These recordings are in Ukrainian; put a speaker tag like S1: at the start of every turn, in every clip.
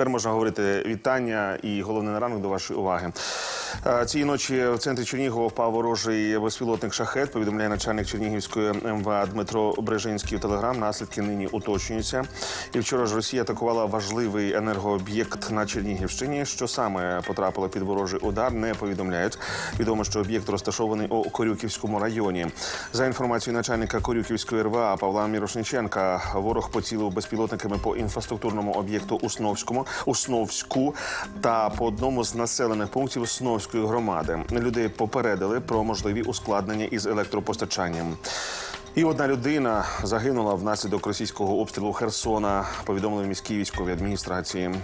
S1: Тепер можна говорити вітання і головне на ранок до вашої уваги. Е, Цієї ночі в центрі Чернігова впав ворожий безпілотник шахет. Повідомляє начальник Чернігівської МВА Дмитро Брежинський у телеграм. Наслідки нині уточнюються. І вчора ж Росія атакувала важливий енергооб'єкт на Чернігівщині. Що саме потрапило під ворожий удар, не повідомляють. Відомо, що об'єкт розташований у Корюківському районі. За інформацією начальника Корюківської РВА Павла Мірошниченка, ворог поцілив безпілотниками по інфраструктурному об'єкту Усновському, Усновську та по одному з населених пунктів Основської громади. Людей попередили про можливі ускладнення із електропостачанням. І одна людина загинула внаслідок російського обстрілу Херсона. Повідомили в міській військовій адміністрації.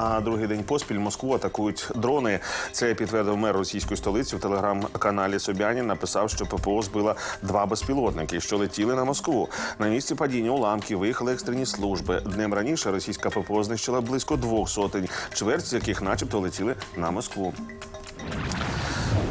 S1: А другий день поспіль Москву атакують дрони. Це підтвердив мер російської столиці в телеграм-каналі Собянін. Написав, що ППО збила два безпілотники, що летіли на Москву. На місці падіння уламків виїхали екстрені служби. Днем раніше російська ППО знищила близько двох сотень, чверть з яких, начебто, летіли на Москву.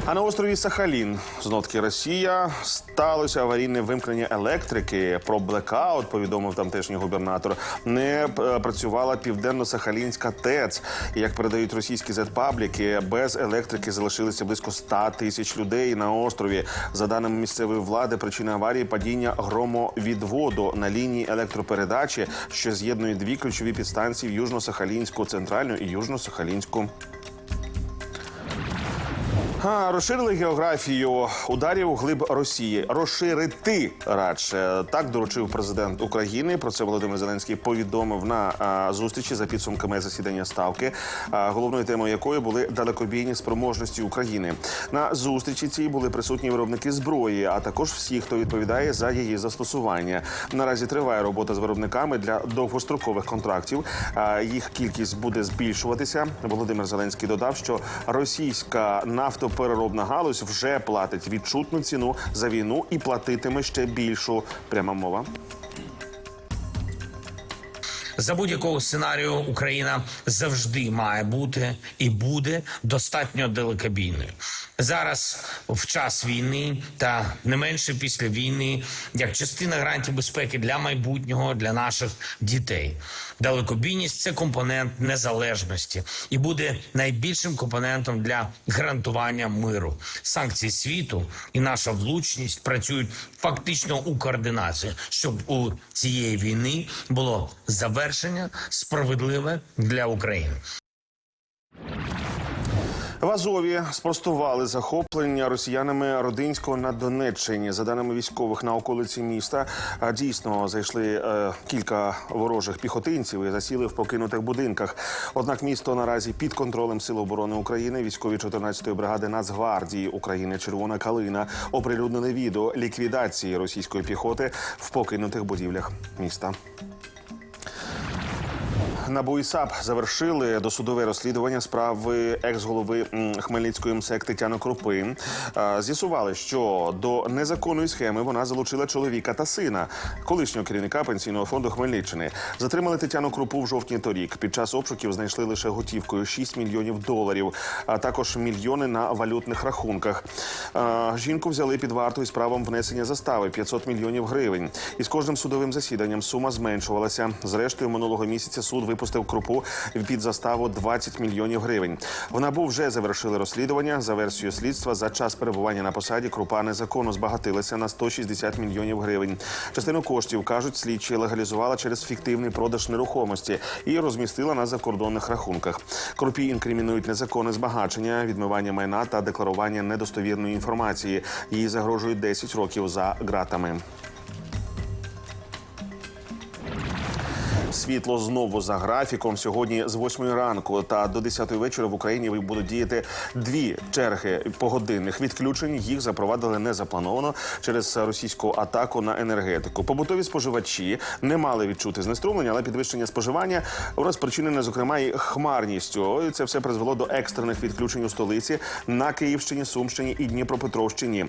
S1: А на острові Сахалін знов таки Росія сталося аварійне вимкнення електрики. Про блекаут повідомив тамтешній губернатор. Не е, працювала південно-сахалінська ТЕЦ. І, Як передають російські зетпабліки, без електрики залишилися близько 100 тисяч людей на острові. За даними місцевої влади, причина аварії падіння громовідводу на лінії електропередачі, що з'єднує дві ключові підстанції в Южно-Сахалінську, центральну і Южно-Сахалінську. Розширили географію ударів глиб Росії. Розширити радше так доручив президент України. Про це Володимир Зеленський повідомив на зустрічі за підсумками засідання ставки, головною темою якої були далекобійні спроможності України. На зустрічі цій були присутні виробники зброї, а також всі, хто відповідає за її застосування. Наразі триває робота з виробниками для довгострокових контрактів. Їх кількість буде збільшуватися. Володимир Зеленський додав, що російська нафтопереробна галузь вже платить відчутну ціну за війну і платитиме ще більшу. Пряма мова.
S2: За будь-якого сценарію Україна завжди має бути і буде достатньо далекобійною. Зараз, в час війни, та не менше після війни, як частина гарантій безпеки для майбутнього для наших дітей. Далекобійність це компонент незалежності і буде найбільшим компонентом для гарантування миру. Санкції світу і наша влучність працюють фактично у координації, щоб у цієї війни було завершення справедливе для України.
S1: В Азові спростували захоплення росіянами Родинського на Донеччині. За даними військових на околиці міста, а, дійсно зайшли е, кілька ворожих піхотинців і засіли в покинутих будинках. Однак місто наразі під контролем Сил оборони України. Військові 14-ї бригади Нацгвардії України Червона Калина оприлюднили відео ліквідації російської піхоти в покинутих будівлях міста. НАБУ і САП завершили досудове розслідування справи екс-голови Хмельницької МСЕК Тетяни Крупи. Е, З'ясували, що до незаконної схеми вона залучила чоловіка та сина, колишнього керівника пенсійного фонду Хмельниччини. Затримали Тетяну Крупу в жовтні торік. Під час обшуків знайшли лише готівкою 6 мільйонів доларів, а також мільйони на валютних рахунках. Е, Жінку взяли під варту із правом внесення застави 500 мільйонів гривень. І з кожним судовим засіданням сума зменшувалася. Зрештою, минулого місяця суд випустив крупу під заставу 20 мільйонів гривень. В НАБУ вже завершили розслідування. За версією слідства, за час перебування на посаді крупа незаконно збагатилася на 160 мільйонів гривень. Частину коштів кажуть, слідчі легалізувала через фіктивний продаж нерухомості і розмістила на закордонних рахунках. Крупі інкримінують незаконне збагачення, відмивання майна та декларування недостовірної інформації. Їй загрожують 10 років за ґратами. Світло знову за графіком. Сьогодні з 8 ранку та до 10 вечора в Україні будуть діяти дві черги погодинних відключень. Їх запровадили незаплановано через російську атаку на енергетику. Побутові споживачі не мали відчути знеструмлення, але підвищення споживання розпричинене, зокрема, і хмарністю. Це все призвело до екстрених відключень у столиці на Київщині, Сумщині і Дніпропетровщині.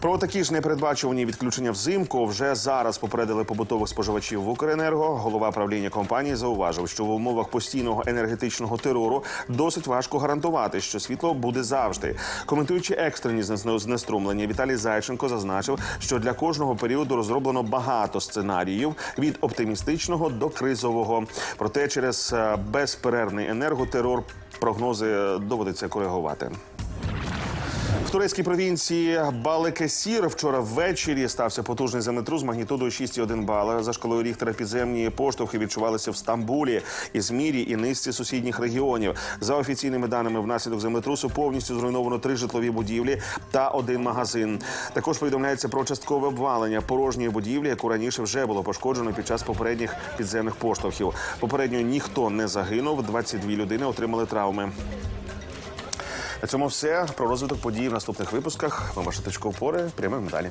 S1: Про такі ж непередбачувані відключення взимку вже зараз попередили побутових споживачів в Укренерго. Голова правління компанії зауважив, що в умовах постійного енергетичного терору досить важко гарантувати, що світло буде завжди. Коментуючи екстрені знес- знеструмлення, Віталій Зайченко зазначив, що для кожного періоду розроблено багато сценаріїв від оптимістичного до кризового. Проте через е, безперервний енерготерор прогнози доводиться коригувати. Турецькій провінції Балекесір вчора ввечері стався потужний землетрус магнітудою 6,1 бала. За шкалою Ріхтера підземні поштовхи відчувалися в Стамбулі, Ізмірі і низці сусідніх регіонів. За офіційними даними, внаслідок землетрусу повністю зруйновано три житлові будівлі та один магазин. Також повідомляється про часткове обвалення порожньої будівлі, яку раніше вже було пошкоджено під час попередніх підземних поштовхів. Попередньо ніхто не загинув. 22 людини отримали травми. На цьому все про розвиток подій в наступних випусках. Ми ваша точка опори. Прямуємо далі.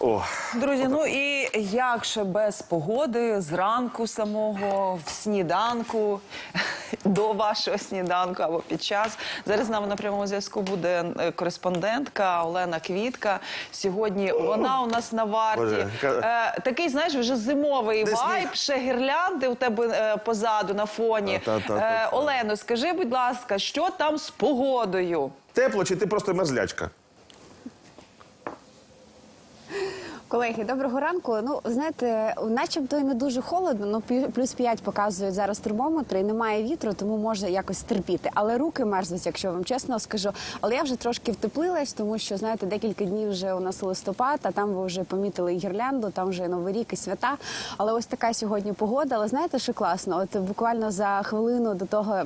S1: О,
S3: Друзі, ну і як ще без погоди зранку самого в сніданку до вашого сніданку або під час. Зараз з нами на прямому зв'язку буде е, кореспондентка Олена Квітка. Сьогодні вона у нас на варті.
S1: Боже,
S3: Е, такий, знаєш, вже зимовий вайб,
S1: сніг?
S3: ще гірлянди у тебе е, позаду на фоні. Е, Олено, скажи, будь ласка, що там з погодою?
S1: тепло чи ти просто мерзлячка?
S4: Колеги, доброго ранку. Ну, знаєте, начебто і не дуже холодно, ну плюс 5 показують зараз термометри, і немає вітру, тому може якось терпіти. Але руки мерзнуть, якщо вам чесно скажу. Але я вже трошки втеплилась, тому що знаєте, декілька днів вже у нас листопад, а там ви вже помітили гірлянду, там вже новий рік і свята. Але ось така сьогодні погода. Але знаєте, що класно? От буквально за хвилину до того.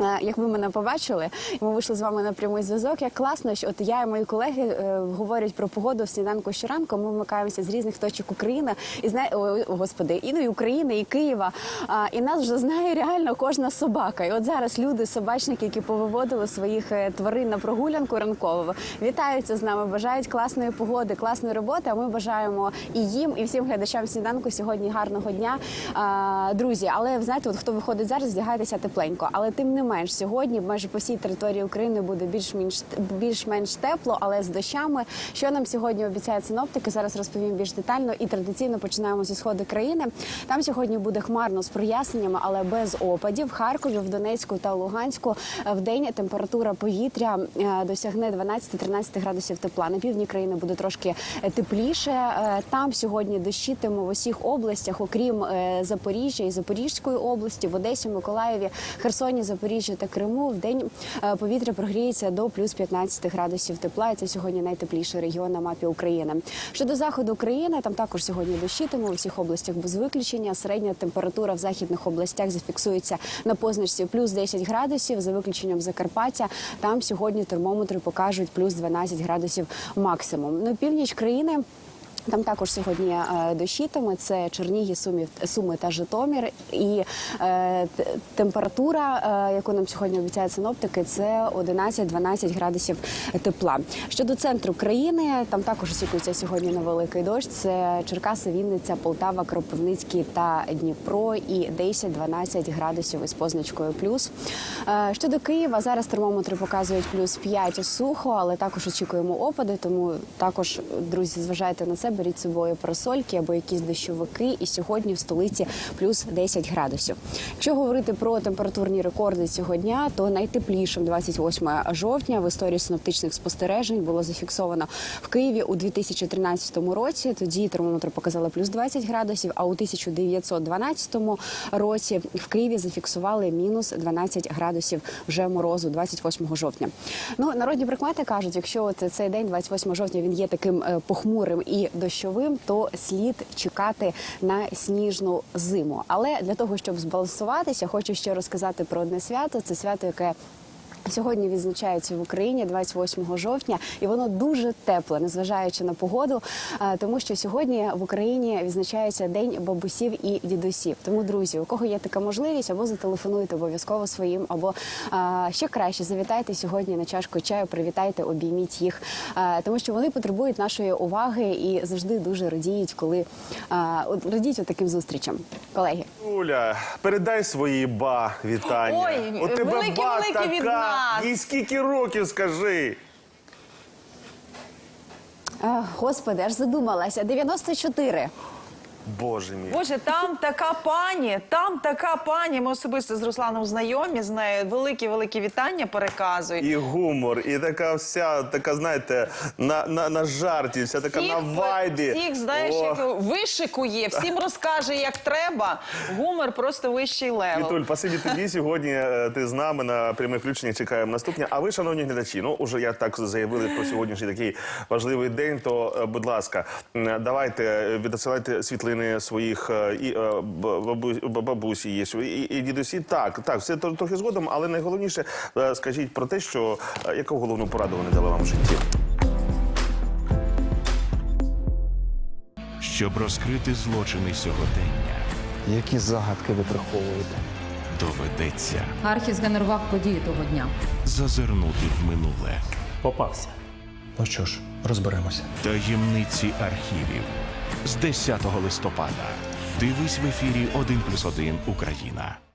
S4: Е, Як ви мене побачили, ми вийшли з вами на прямий зв'язок. Як класно, що от я і мої колеги е, говорять про погоду в сніданку щоранку. Ми вмикаємося з різних точок України і знає, о, господи, і ну, і України, і Києва. А, і нас вже знає реально кожна собака. І от зараз люди, собачники, які повиводили своїх е, тварин на прогулянку ранкову, вітаються з нами, бажають класної погоди, класної роботи. А ми бажаємо і їм, і всім глядачам сніданку сьогодні гарного дня. А, друзі, але знаєте, от хто виходить зараз, вдягайтеся тепленько. Але тим не менш, сьогодні майже по всій території України буде більш-менш більш-менш тепло, але з дощами. Що нам сьогодні обіцяють синоптики? Зараз розповім більш детально. І традиційно починаємо зі сходу країни. Там сьогодні буде хмарно з проясненнями, але без опадів. В Харкові, в Донецьку та Луганську е, в день температура повітря е, досягне 12-13 градусів тепла. На півдні країни буде трошки е, тепліше. Там сьогодні дощитиме в усіх областях, окрім Запоріжжя і Запорізької області, в Одесі, Миколаєві, Херсоні, Запоріжжі та Криму. В день е, повітря прогріється до плюс 15 градусів тепла. І це сьогодні найтепліший регіон на мапі України. Щодо заходу України, там також сьогодні дощитиме у всіх областях без виключення. Середня температура в західних областях зафіксується на позначці плюс 10 градусів, за виключенням Закарпаття. Там сьогодні термометри покажуть плюс 12 градусів максимум. Ну, північ країни. Там також сьогодні е, дощитиме. Це Чернігів, Суми, Суми та Житомир. І е, температура, е, яку нам сьогодні обіцяють синоптики, це 11-12 градусів тепла. Щодо центру країни, там також очікується сьогодні на великий дощ. Це Черкаси, Вінниця, Полтава, Кропивницький та Дніпро. І 10-12 градусів із позначкою плюс. Е, щодо Києва, зараз термометри показують плюс 5 сухо, але також очікуємо опади. Тому також, друзі, зважайте на це, беріть з собою парасольки або якісь дощовики. І сьогодні в столиці плюс 10 градусів. Якщо говорити про температурні рекорди цього дня, то найтеплішим 28 жовтня в історії синоптичних спостережень було зафіксовано в Києві у 2013 році. Тоді термометри показали плюс 20 градусів. А у 1912 році в Києві зафіксували мінус 12 градусів вже морозу 28 жовтня. Ну народні прикмети кажуть, якщо от цей день, 28 жовтня, він є таким е, похмурим і дощовим, то слід чекати на сніжну зиму. Але для того, щоб збалансуватися, хочу ще розказати про одне свято. Це свято, яке Сьогодні відзначається в Україні 28 жовтня, і воно дуже тепле, незважаючи на погоду, е, тому що сьогодні в Україні відзначається День бабусів і дідусів. Тому, друзі, у кого є така можливість, або зателефонуйте обов'язково своїм, або е, ще краще завітайте сьогодні на чашку чаю, привітайте, обійміть їх, е, тому що вони потребують нашої уваги і завжди дуже радіють, коли радіють от таким зустрічам. Колеги,
S1: Юля, передай своїй ба вітання.
S3: Ой,
S1: тебе
S3: великі,
S1: ба
S3: великі
S1: така.
S3: від нас.
S1: Їй скільки років скажи?
S4: Е, господи, аж задумалася. 94.
S1: Боже мій.
S3: Боже, там така пані, там така пані. Ми особисто з Русланом знайомі з нею. Великі великі вітання переказують.
S1: І гумор, і така вся, така, знаєте, на, на, на жарті, вся така на вайбі.
S3: всіх знаєш,
S1: О.
S3: як вишикує, всім розкаже, як треба. Гумор просто вищий левел.
S1: Вітуль, спасибі тобі. Сьогодні е, ти з нами на пряме включення. Чекаємо наступне. А ви, шановні глядачі, ну уже я так заявили про сьогоднішній такий важливий день. То, е, будь ласка, давайте е, відсилайте світлини своїх е, і е, бабусі є і, і дідусі. Так, так, все трохи згодом, але найголовніше е, скажіть про те, що яку головну пораду вони дали вам в житті.
S5: Щоб розкрити злочини сьогодення,
S6: Які загадки ви приховуєте?
S5: доведеться
S7: Архі згенерував події того дня.
S5: зазирнути в минуле
S8: Попався.
S6: Ну що ж, розберемося.
S5: таємниці архівів з 10 листопада. Дивись в ефірі 1+,1 Україна.